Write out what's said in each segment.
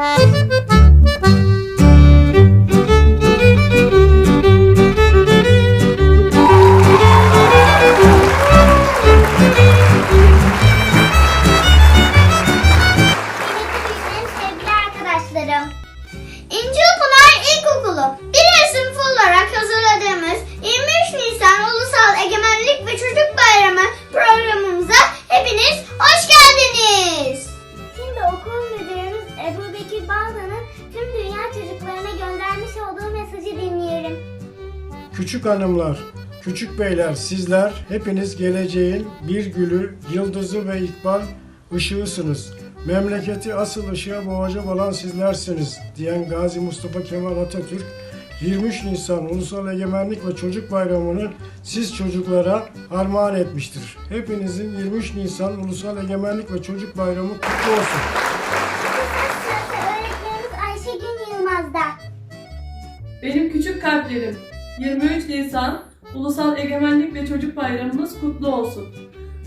Arkadaşlarım. İnci Pınar İlkokulu. Bir sınıf olarak hazırladığımız 23 Nisan Ulusal Egemenlik ve Çocuk Bayramı programımıza hepiniz hoş geldiniz. Küçük hanımlar, küçük beyler sizler hepiniz geleceğin bir gülü, yıldızı ve ikbal ışığısınız. Memleketi asıl ışığa boğacak olan sizlersiniz diyen Gazi Mustafa Kemal Atatürk 23 Nisan Ulusal Egemenlik ve Çocuk Bayramı'nı siz çocuklara armağan etmiştir. Hepinizin 23 Nisan Ulusal Egemenlik ve Çocuk Bayramı kutlu olsun. Sırası öğretmenimiz Ayşegül Yılmaz'da. Benim küçük kalplerim. 23 Nisan Ulusal Egemenlik ve Çocuk Bayramımız kutlu olsun.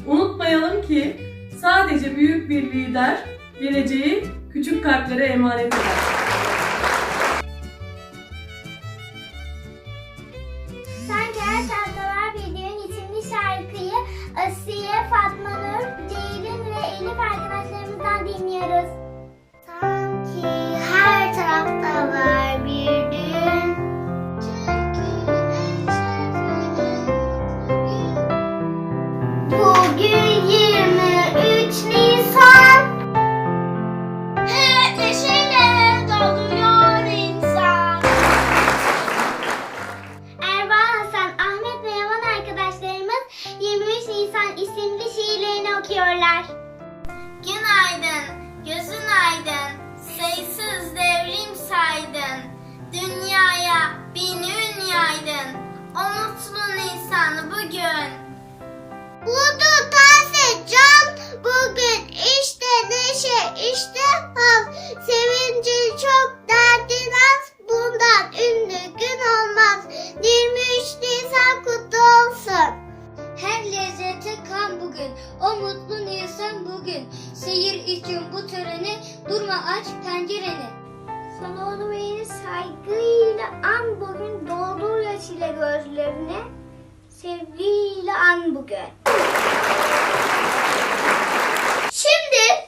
Unutmayalım ki sadece büyük bir lider geleceği küçük kalplere emanet eder. Sevgiyle an bugün. Şimdi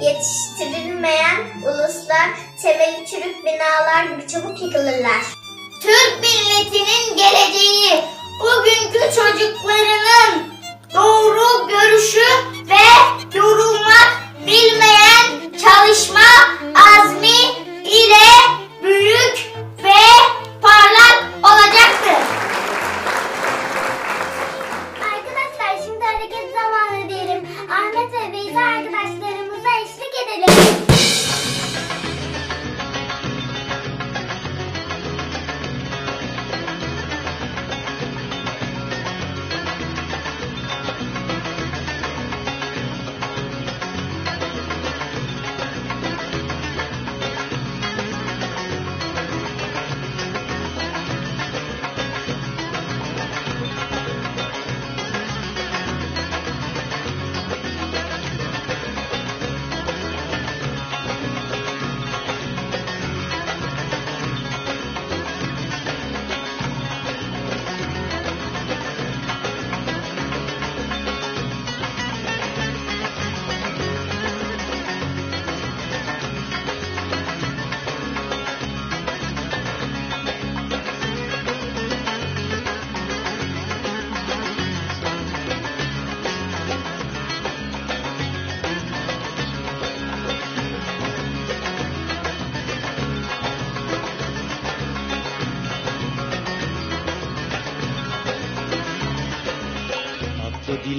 yetiştirilmeyen uluslar temeli çürük binalar gibi çabuk yıkılırlar. Türk milletinin geleceği bugünkü çocuklarının doğru görüşü ve yorulmak bilmeyen çalışma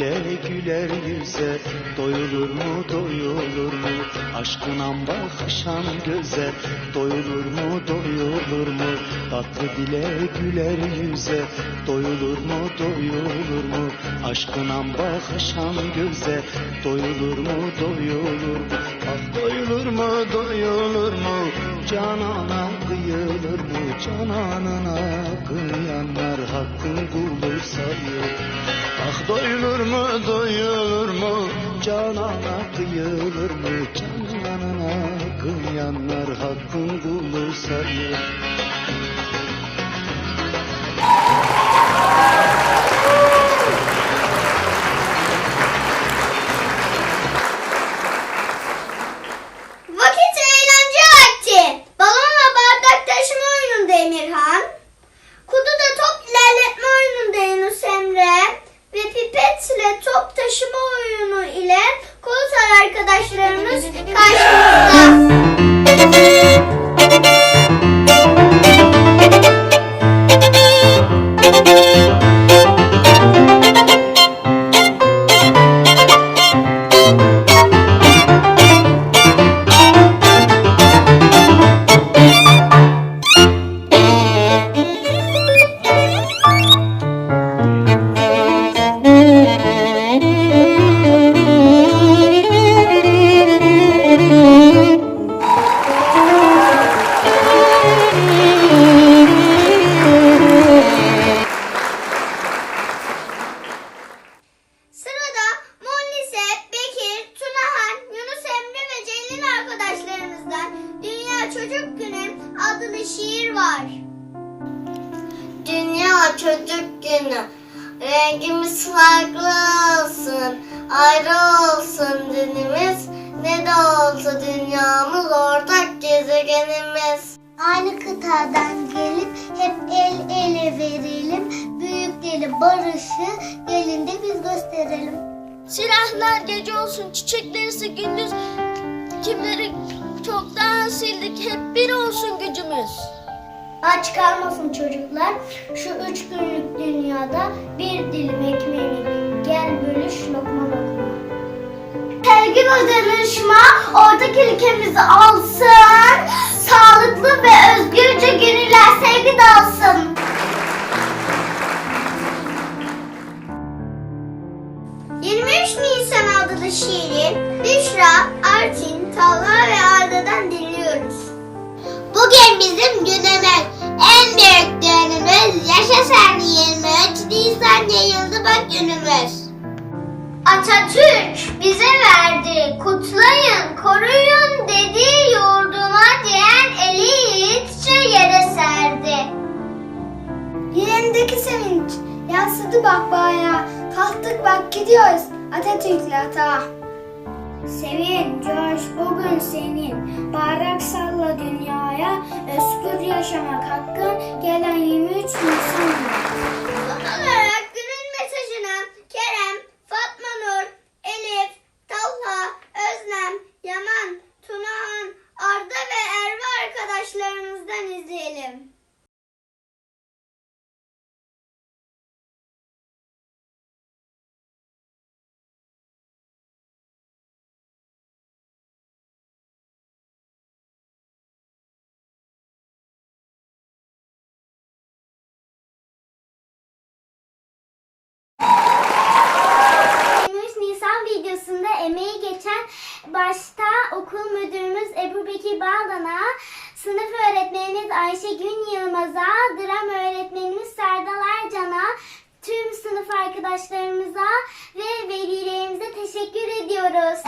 dile güler yüze Doyulur mu doyulur mu Aşkına bakışan göze Doyulur mu doyulur mu? Tatlı dile güler yüze Doyulur mu doyulur mu? Aşkına bakışan göze Doyulur mu doyulur mu? Ah doyulur mu doyulur mu? Canana kıyılır mı? Cananına kıyanlar hakkın kulu sayıyor Ah doyulur mu doyulur mu Canana kıyılır mı? Cananına kıyanlar hakkın kulu sayıyor arkadaşlarımızdan Dünya Çocuk Günü adlı şiir var. Dünya Çocuk Günü Rengimiz farklı olsun, ayrı olsun dinimiz. Ne de olsa dünyamız ortak gezegenimiz. Aynı kıtadan gelip hep el ele verelim. Büyükleri barışı gelin de biz gösterelim. Silahlar gece olsun, çiçekler ise gündüz. Kimleri çoktan sildik, hep bir olsun gücümüz. Aç kalmasın çocuklar. Şu üç günlük dünyada bir dilim ekmeğini gel bölüş lokma lokma. Sevgi ve dayanışma ortak ilkemizi alsın. Sağlıklı ve özgürce gönüller sevgi dalsın. ...23 Nisan adlı şiiri bizim günümüz, en büyük günümüz. Yaşasın 23 Nisan yayıldı bak günümüz. Atatürk bize verdi, kutlayın, koruyun dediği yurduma diyen eli yiğitçe yere serdi. Yüreğimdeki sevinç yansıdı bak bayağı. Kalktık bak gidiyoruz Atatürk'le ata. Sevin, coş bugün senin. Bayrak salla dünyaya. Özgür yaşamak hakkın. Gelen 23 Nisan. başta okul müdürümüz Ebru Bekir Baldan'a, sınıf öğretmenimiz Ayşe Gün Yılmaz'a, dram öğretmenimiz Serdal Ercan'a, tüm sınıf arkadaşlarımıza ve velilerimize teşekkür ediyoruz.